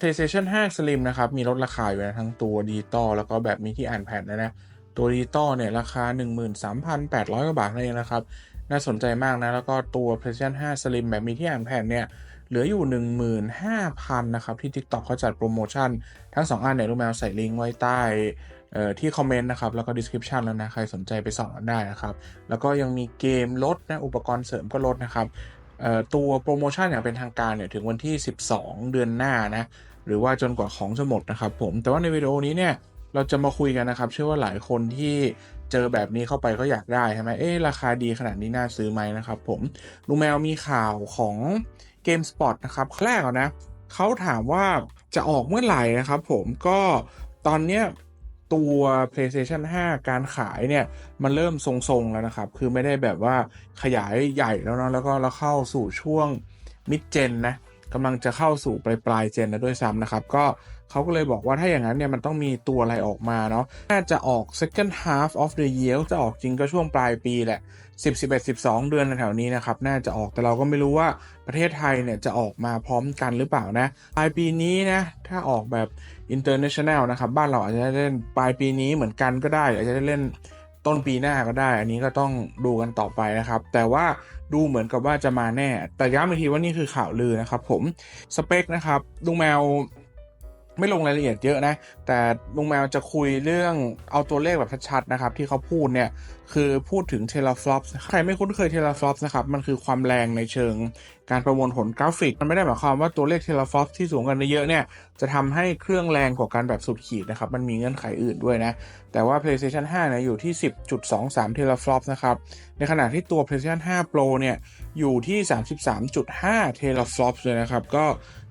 PlayStation 5 Slim นะครับ มีลดราคาอยู่นะทั้งตัวดิจิตอลแล้วก็แบบมีที่อ่านแผ่นนะนะตัวดิจิตอลเนี่ยราคา 13,800 กว่าบาทนั่นเองนะครับ น่าสนใจมากนะ แล้วก็ตัว PlayStation 5 Slim แบบมีที่อ่านแผ่นเนี่ยเหลืออยู่ 15,000 นะครับ ที่ TikTok เขาจัดโปรโมชั่น ทั้ง 2 อันเนี่ยลูกแมวใส่ลิงก์ไว้ใต้เอ่อที่คอมเมนต์นะครับ แล้วก็ description แล้วนะ ใครสนใจไปส่องกันได้นะครับ แล้วก็ยังมีเกมลดนะ อุปกรณ์เสริมก็ลดนะครับเอ่อตัวโปรโมชั่นอย่างเป็นทางการเนี่ยถึงวันที่ 12 เดือนหน้านะ หรือว่าจนกว่าของจะหมดนะครับผมแต่ว่าในวิดีโอนี้เนี่ยเราจะมาคุยกันนะครับ เชื่อว่าหลายคนที่เจอแบบนี้เข้าไปก็อยากได้ใช่ไหมเอ๊ะราคาดีขนาดนี้น่าซื้อไหมนะครับผมลุงแมวมีข่าวของ GameSpot นะครับแรกก่อนนะเขาถามว่าจะออกเมื่อไหร่นะครับผมก็ตอนเนี้ยตัว PlayStation 5 การขายเนี่ย มันเริ่มทรงๆแล้วนะครับ คือไม่ได้แบบว่าขยายใหญ่แล้วเนาะแล้วก็เราเข้าสู่ช่วง mid gen นะ กำลังจะเข้าสู่ปลายปลายเจนแล้วด้วยซ้ำนะครับ ก็เขาก็เลยบอกว่าถ้าอย่างนั้นเนี่ยมันต้องมีตัวอะไรออกมาเนาะน่าจะออก second half of the year จะออกจริงก็ช่วงปลายปีแหละ 10 11 12 เดือนแถวนี้นะครับ น่าจะออกแต่เราก็ไม่รู้ว่าประเทศไทยเนี่ยจะออกมาพร้อมกันหรือเปล่านะ ปลายปีนี้นะถ้าออกแบบ international นะครับ บ้านเราอาจจะได้เล่นปลายปีนี้เหมือนกันก็ได้อาจจะได้เล่น ต้นปีหน้าก็ได้ อันนี้ก็ต้องดูกันต่อไปนะครับ แต่ว่าดูเหมือนกับว่าจะมาแน่ แต่ย้ำอีกทีว่านี่คือข่าวลือนะครับผมสเปคนะครับลุงแมว ไม่ลงรายละเอียดเยอะนะ แต่ลุงแมวจะคุยเรื่องเอาตัวเลขแบบชัดๆนะครับ ที่เขาพูดเนี่ย คือพูดถึง teraflops ใครไม่คุ้นเคย teraflops นะครับ มันคือความแรงในเชิงการประมวลผลกราฟิก มันไม่ได้หมายความว่าตัวเลข teraflops ที่สูงกันเยอะเนี่ย จะทำให้เครื่องแรงกว่าการแบบสุดขีดนะครับ มันมีเงื่อนไขอื่นด้วยนะ แต่ว่า PlayStation 5เนี่ยอยู่ที่ 10.23 teraflops นะครับ ในขณะที่ตัว PlayStation 5 Pro เนี่ยอยู่ที่ 33.5 teraflops เลยนะครับก็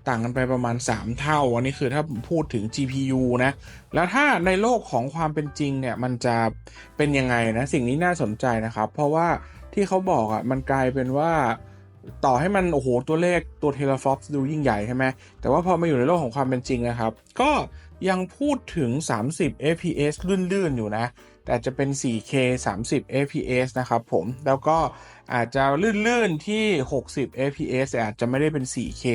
ต่างกันไปประมาณ 3 เท่า อันนี้คือถ้าพูดถึง GPU นะ แล้วถ้าในโลกของความเป็นจริงเนี่ย มันจะเป็นยังไงนะ สิ่งนี้น่าสนใจนะครับ เพราะว่าที่เขาบอกอะมันกลายเป็นว่าต่อให้มัน โอ้โห ตัวเลขตัว teraflops ดูยิ่งใหญ่ใช่ไหมแต่ว่าพอมาอยู่ในโลกของความเป็นจริงนะครับ ก็ยังพูดถึง 30 fps ลื่น ๆ อยู่นะ แต่จะเป็น 4K 30 fps นะครับผม แล้วก็อาจจะลื่น ๆ ที่ 60 fps อาจจะไม่ได้เป็น 4K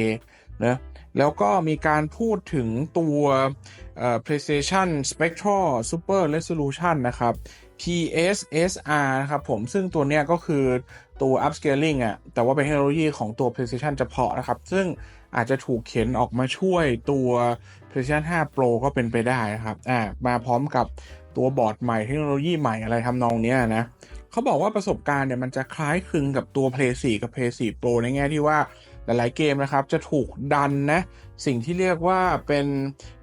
เนะ แล้วก็มีการพูดถึงตัว PlayStation Spectral Super Resolution นะครับ PSSR นะครับผมซึ่งตัวเนี้ยก็คือตัว upscaling อะ่ะแต่ว่าเป็นเทคโนโลยีของตัว PlayStation เฉพาะนะครับ ซึ่งอาจจะถูกเข็นออกมาช่วยตัว PlayStation 5 Pro ก็เป็นไปได้นะครับอ่ามาพร้อมกับตัวบอร์ดใหม่เทคโนโลยีใหม่อะไรทำนองเนี้ยนะเขาบอกว่าประสบการณ์เนี่ยมันจะคล้ายคลึงกับตัว Play 4 กับ Play 4 Pro ในแง่ที่ว่า หลาย ๆ เกมนะครับ จะถูกดันนะ สิ่งที่เรียกว่าเป็น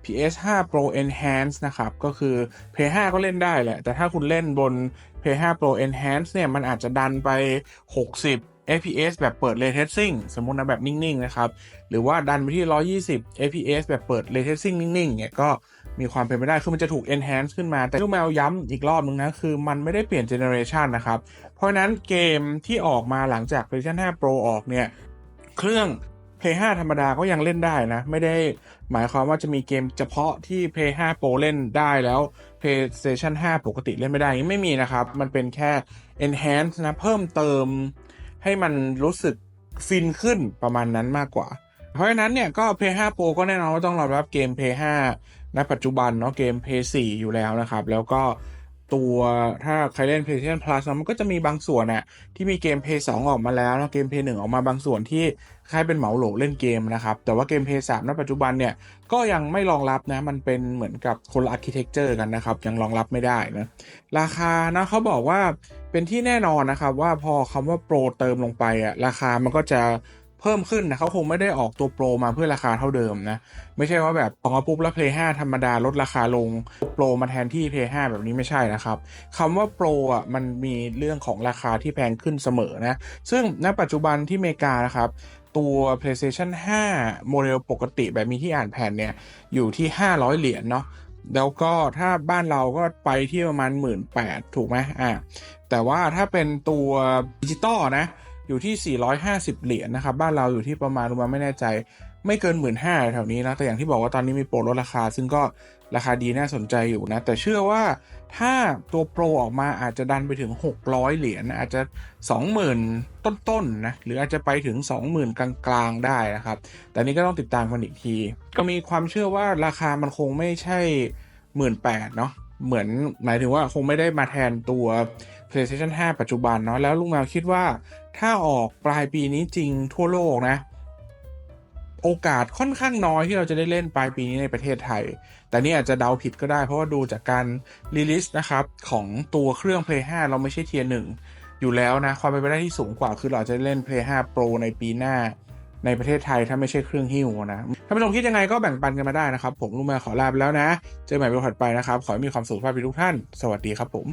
PS5 Pro Enhance นะครับ ก็คือ PS5 ก็เล่นได้แหละ แต่ถ้าคุณเล่นบน PS5 Pro Enhance เนี่ย มันอาจจะดันไป 60 FPS แบบเปิด Ray Tracing สมมุตินะแบบนิ่ง ๆ นะครับ หรือว่าดันไปที่ 120 FPS แบบเปิด Ray Tracing นิ่ง ๆ เนี่ยก็มีความเป็นไปได้ คือมันจะถูก enhance ขึ้นมา แต่ลูกแมวย้ำอีกรอบนึงนะ คือมันไม่ได้เปลี่ยน generation นะครับ เพราะฉะนั้นเกมที่ออกมาหลังจาก PlayStation 5 Pro ออกเนี่ย เครื่อง Play 5 ธรรมดาก็ยังเล่นได้นะ ไม่ได้หมายความว่าจะมีเกมเฉพาะที่ Play 5 Pro เล่นได้แล้ว PlayStation 5 ปกติเล่นไม่ได้ไม่มีนะครับ มันเป็นแค่ enhance นะ เพิ่มเติม ให้มันรู้สึกฟินขึ้นประมาณนั้นมากกว่า เพราะฉะนั้นเนี่ยก็ Play 5 Pro ก็แน่นอนว่าต้องรองรับเกม Play 5ณปัจจุบันเนาะเกม Play 4 อยู่แล้วนะครับ แล้วก็ ตัวถ้าใครเล่น PlayStation Plus มันก็จะมีบางส่วนน่ะที่มีเกม Play 2 ออกมาแล้วแล้วเกม Play 1 ออกมาบางส่วนที่คล้ายเป็นเหมาโหลเล่นเกมนะครับ แต่ว่าเกม Play 3 ณ ปัจจุบันเนี่ย ก็ยังไม่รองรับนะ มันเป็นเหมือนกับคนละอาร์เคเต็กเจอร์กันนะครับ ยังรองรับไม่ได้นะ ราคานะเขาบอกว่าเป็นที่แน่นอนนะครับ ว่าพอคำว่าโปรเติมลงไปอะราคามันก็จะ เพิ่มขึ้นนะเขาคงไม่ได้ออกตัวโปรมาเพื่อราคาเท่าเดิมนะ ไม่ใช่ว่าแบบออกมาปุ๊บแล้ว Play 5 ธรรมดาลดราคาลงโปรมาแทนที่ Play 5 แบบนี้ไม่ใช่นะครับคำว่าโปรอะมันมีเรื่องของราคาที่แพงขึ้นเสมอนะ ซึ่งณปัจจุบันที่อเมริกานะครับตัว PlayStation 5 โมเดลปกติแบบมีที่อ่านแผ่นเนี่ยอยู่ที่ 500 เหรียญเนาะแล้วก็ถ้าบ้านเราก็ไปที่ประมาณ 1 8ื่นถูกไหมอ่าแต่ว่าถ้าเป็นตัวดิจิตอลนะ อยู่ที่ 450 เหรียญนะครับ บ้านเราอยู่ที่ประมาณประมาไม่แน่ใจ ไม่เกินหมื่นห้าแถวนี้นะ แต่อย่างที่บอกว่าตอนนี้มีโปรลดราคา ซึ่งก็ราคาดีน่าสนใจอยู่นะ แต่เชื่อว่าถ้าตัวโปรออกมาอาจจะดันไปถึง 600 เหรียญนะอาจจะ 20,000 ต้นๆนะหรืออาจจะไปถึง 20,000 กลางๆ ได้นะครับ แต่นี่ก็ต้องติดตามกันอีกที ก็มีความเชื่อว่าราคามันคงไม่ใช่ 18,000เนาะ เหมือนหมายถึงว่าคงไม่ได้มาแทนตัว PlayStation 5 ปัจจุบันเนาะแล้วลุงแมวคิดว่าถ้าออกปลายปีนี้จริงทั่วโลกนะ โอกาสค่อนข้างน้อยที่เราจะได้เล่นปลายปีนี้ในประเทศไทย แต่นี่อาจจะเดาผิดก็ได้ เพราะว่าดูจากการรีลิสนะครับของตัวเครื่อง Play 5 เราไม่ใช่เทียร์หนึ่งอยู่แล้วนะ ความเป็นไปได้ที่สูงกว่าคือเราจะเล่น Play 5 Pro ในปีหน้า ในประเทศไทยถ้าไม่ใช่เครื่องหิ้วนะท่านผู้ชมคิดยังไงก็แบ่งปันกันมาได้นะครับ ผมลุงมาขอลาไปแล้วนะ เจอกันใหม่ในวันถัดไปนะครับ ขอให้มีความสุขภาพทุกท่าน สวัสดีครับผม